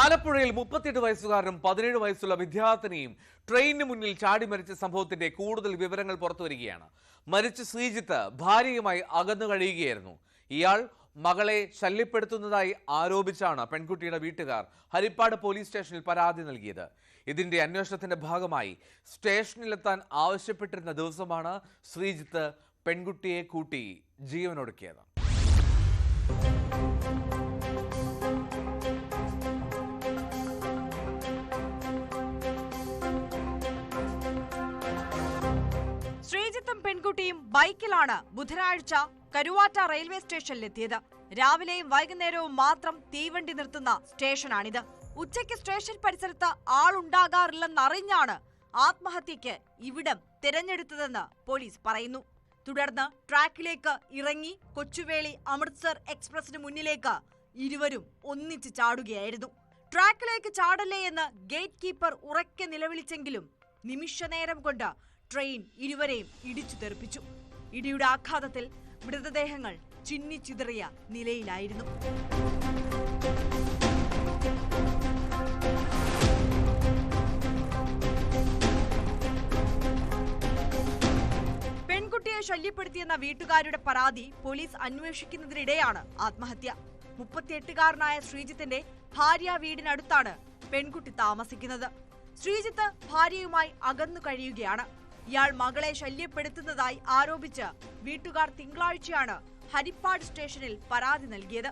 ആലപ്പുഴയിൽ മുപ്പത്തിയെട്ട് വയസ്സുകാരനും പതിനേഴ് വയസ്സുള്ള വിദ്യാർത്ഥിനിയും ട്രെയിനിന് മുന്നിൽ ചാടി മരിച്ച സംഭവത്തിന്റെ കൂടുതൽ വിവരങ്ങൾ പുറത്തുവരികയാണ് മരിച്ച ശ്രീജിത്ത് ഭാര്യയുമായി അകന്നു കഴിയുകയായിരുന്നു. ഇയാൾ മകളെ ശല്യപ്പെടുത്തുന്നതായി ആരോപിച്ചാണ് പെൺകുട്ടിയുടെ വീട്ടുകാർ ഹരിപ്പാട് പോലീസ് സ്റ്റേഷനിൽ പരാതി നൽകിയത്. ഇതിന്റെ അന്വേഷണത്തിന്റെ ഭാഗമായി സ്റ്റേഷനിലെത്താൻ ആവശ്യപ്പെട്ടിരുന്ന ദിവസമാണ് ശ്രീജിത്ത് പെൺകുട്ടിയെ കൂട്ടി ജീവനൊടുക്കിയത്. പെൺകുട്ടിയും ബൈക്കിലാണ് ബുധനാഴ്ച കരുവാറ്റ റെയിൽവേ സ്റ്റേഷനിലെത്തിയത്. രാവിലെയും വൈകുന്നേരവും മാത്രം തീവണ്ടി നിർത്തുന്ന സ്റ്റേഷനാണിത്. ഉച്ചയ്ക്ക് സ്റ്റേഷൻ പരിസരത്ത് ആളുണ്ടാകാറില്ലെന്നറിഞ്ഞാണ് ആത്മഹത്യക്ക് ഇവിടം തിരഞ്ഞെടുത്തതെന്ന് പോലീസ് പറയുന്നു. തുടർന്ന് ട്രാക്കിലേക്ക് ഇറങ്ങി കൊച്ചുവേളി അമൃത്സർ എക്സ്പ്രസിന് മുന്നിലേക്ക് ഇരുവരും ഒന്നിച്ച് ചാടുകയായിരുന്നു. ട്രാക്കിലേക്ക് ചാടല്ലേ എന്ന് ഗേറ്റ് കീപ്പർ ഉറക്കെ നിലവിളിച്ചെങ്കിലും നിമിഷനേരം കൊണ്ട് ട്രെയിൻ ഇരുവരെയും ഇടിച്ചു തെറിപ്പിച്ചു. ഇടിയുടെ ആഘാതത്തിൽ മൃതദേഹങ്ങൾ ചിന്നിച്ചിതറിയ നിലയിലായിരുന്നു. പെൺകുട്ടിയെ ശല്യപ്പെടുത്തിയെന്ന വീട്ടുകാരുടെ പരാതി പോലീസ് അന്വേഷിക്കുന്നതിനിടെയാണ് ആത്മഹത്യ. മുപ്പത്തിയെട്ടുകാരനായ ശ്രീജിത്തിന്റെ ഭാര്യ വീടിനടുത്താണ് പെൺകുട്ടി താമസിക്കുന്നത്. ശ്രീജിത്ത് ഭാര്യയുമായി അകന്നു കഴിയുകയാണ്. ഇയാൾ മകളെ ശല്യപ്പെടുത്തുന്നതായി ആരോപിച്ച് വീട്ടുകാർ തിങ്കളാഴ്ചയാണ് ഹരിപ്പാട് സ്റ്റേഷനിൽ പരാതി നൽകിയത്.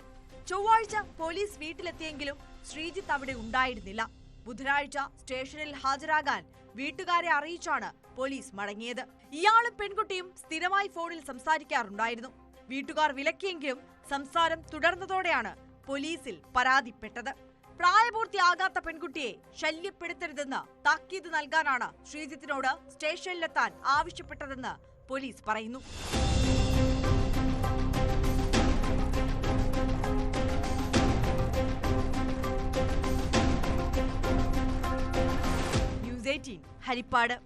ചൊവ്വാഴ്ച പോലീസ് വീട്ടിലെത്തിയെങ്കിലും ശ്രീജിത്ത് അവിടെ ഉണ്ടായിരുന്നില്ല. ബുധനാഴ്ച സ്റ്റേഷനിൽ ഹാജരാകാൻ വീട്ടുകാരെ അറിയിച്ചാണ് പോലീസ് മടങ്ങിയത്. ഇയാളും പെൺകുട്ടിയും സ്ഥിരമായി ഫോണിൽ സംസാരിക്കാറുണ്ടായിരുന്നു. വീട്ടുകാർ വിലക്കിയെങ്കിലും സംസാരം തുടർന്നതോടെയാണ് പോലീസിൽ പരാതിപ്പെട്ടത്. പ്രായപൂർത്തിയാകാത്ത പെൺകുട്ടിയെ ശല്യപ്പെടുത്തരുതെന്ന് താക്കീത് നൽകാനാണ് ശ്രീജിത്തിനോട് സ്റ്റേഷനിലെത്താൻ ആവശ്യപ്പെട്ടതെന്ന് പോലീസ് പറയുന്നു. News eighteen Harippad.